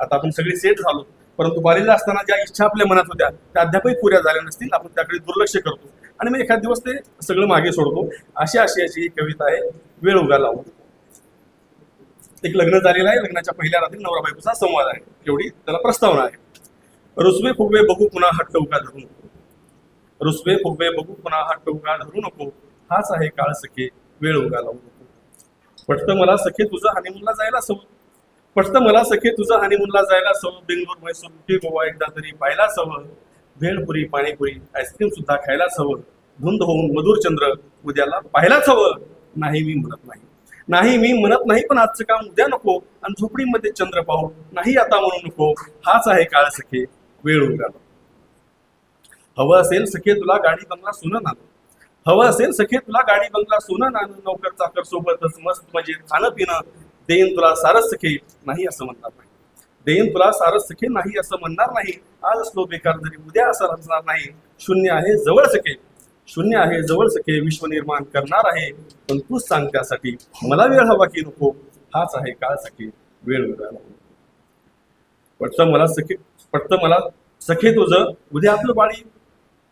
आता आपण सगळे सेट झालो. परंतु कॉलेजला असताना ज्या इच्छा आपल्या मनात होत्या त्या अद्यापही पुऱ्या झाल्या नसतील. आपण त्याकडे दुर्लक्ष करतो. आणि मग एखाद दिवस ते सगळं मागे सोडतो. अशी अशी अशी ही कविता आहे वेळ उगा लावून. एक लग्न झालेलं आहे. लग्नाच्या पहिल्या रात्री नवरा बायकोचा संवाद आहे. एवढी त्याला प्रस्तावना आहे. रुसवे फुगवे बघू पुन्हा हट्ट उगा धरू नको रुसवे फुगवे बघू पुन्हा हट्ट उगा धरू नको. हाच आहे काळ सखे वेळ उगा लावू नको. पटतं मला सखे तुझं हनीमूनला जायला सवय. फक्त मला सखे तुझं हनीमूनला जायला सवय बेंगलोर म्हैसूर उटी गोवा एकदा तरी पाहायला सवं भेळपुरी पाणीपुरी आईस्क्रीम सुद्धा खायला हवं धुंद होऊन मधुर चंद्र उद्याला पाहायलाच हवं नाही मी म्हणत नाही. नाही मी म्हणत नाही पण आजचं काम उद्या नको आणि झोपडीमध्ये चंद्र पाहू. नाही आता म्हणू नको. हाच आहे काळ सखे. वेळ उगाला हवं असेल सखे तुला गाडी बंगला सोनं नाणं. हवं असेल सखे तुला गाडी बंगला सोनं नाणं. नोकर चाकर सोबतच मस्त म्हणजे खाणं पिणं देईन तुला सारस सखे नाही असं म्हणणार नाही. देईन तुला सारस सखे नाही असं म्हणणार नाही. आज असलो बेकार जरी उद्या असं रचणार नाही. शून्य आहे जवळ सखे शून्य आहे जवळ सखे विश्व निर्माण करणार आहे. पण तूच सांग त्यासाठी मला वेळ हवा की नको. हाच आहे काळ सखे वेळ उद्या पटतं मला सखे पटतं मला सखे तुझं उद्या आपलं बाळ येईल.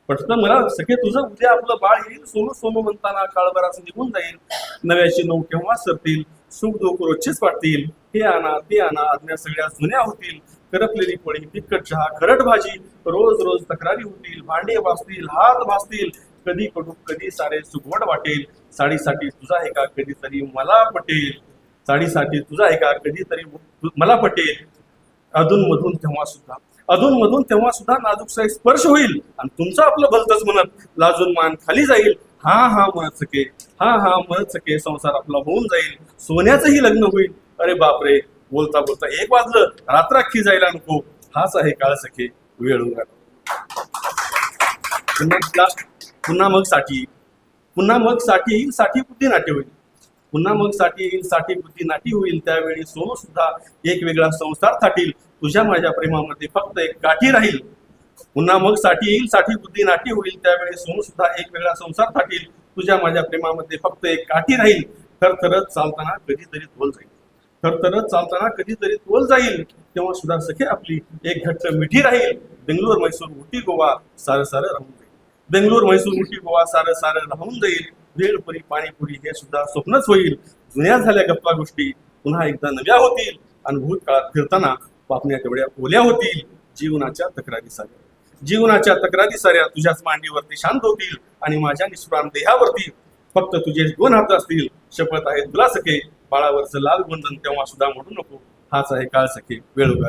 पटतं मला सखे तुझं उद्या आपलं बाळ येईल. सोनू सोनू म्हणताना काळभराचं निघून जाईल. नव्याची नऊ केव्हा सरतील? सुख दुःख रोजचेच वाटतील हे आणा ते आणा आज्ञा सगळ्या जुन्या होतील. करपलेली पोळी तिखट चहा खरट भाजी रोज रोज तक्रारी होतील. भांडे वाजतील हात भासतील. कधी कडू कधी सारे सुगवट वाटेल. साडीसाठी तुझा आहे का कधीतरी मला पटेल. साडीसाठी तुझा आहे का कधीतरी मला पटेल. अधून मधून तेव्हा सुद्धा. अधून मधून तेव्हा सुद्धा नाजूकचा स्पर्श होईल. आणि तुमचं आपलं भलतच म्हणत लाजून मान खाली जाईल. हा हा मळ सके. हा हा मळ सके. संसार आपला होऊन जाईल. सोन्याचंही लग्न होईल. अरे बापरे. बोलता बोलता एक वाजलं. रात्र अख्खी जायला नको. हाच आहे काळ सखे. वेळ पुन्हा पुन्हा मग साठी. पुन्हा मग साठी येईल साठी बुद्धी नाट्य होईल. पुन्हा मग साठी येईल साठी बुद्धी नाटी होईल. त्यावेळी सोनू सुद्धा एक वेगळा संसार थाटील. तुझ्या माझ्या प्रेमामध्ये फक्त एक गाठी राहील. पुन्हा मग साठी येईल साठी बुद्धी नाटी होईल त्यावेळी सोनू सुद्धा एक वेगळा संसार थाटील. तुझ्या माझ्या प्रेमामध्ये फक्त एक काठी राहील. तर तरच चालताना कधीतरी तोल जाईल. तर तरच चालताना कधीतरी तोल जाईल. तेव्हा सुद्धा सखे आपली एक घट्ट मिठी राहील. बेंगलोर मैसूर उटी गोवा सारं सारं राहून जाईल. बेंगलोर मैसूर उटी गोवा सारं सारं राहून जाईल. भेळपुरी पाणीपुरी हे सुद्धा स्वप्नच होईल. जुन्या झाल्या गप्पा गोष्टी पुन्हा एकदा नव्या होतील. आणि भूतकाळात फिरताना पापण्या तेवढ्या ओल्या होतील. जीवनाच्या तक्रारी साऱ्या. जीवनाच्या तक्रारी साऱ्या तुझ्याच मांडीवरती शांत होतील आणि माझ्या निष्प्राण देहावरती फक्त तुझे दोन हात असतील शपथ आहे तुला सखे. बाळावरचं लाल बंधन तेव्हा सुद्धा म्हणू नको. हाच आहे काळ सखे. वेळ उगा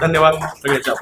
धन्यवाद. सगळ्याच्या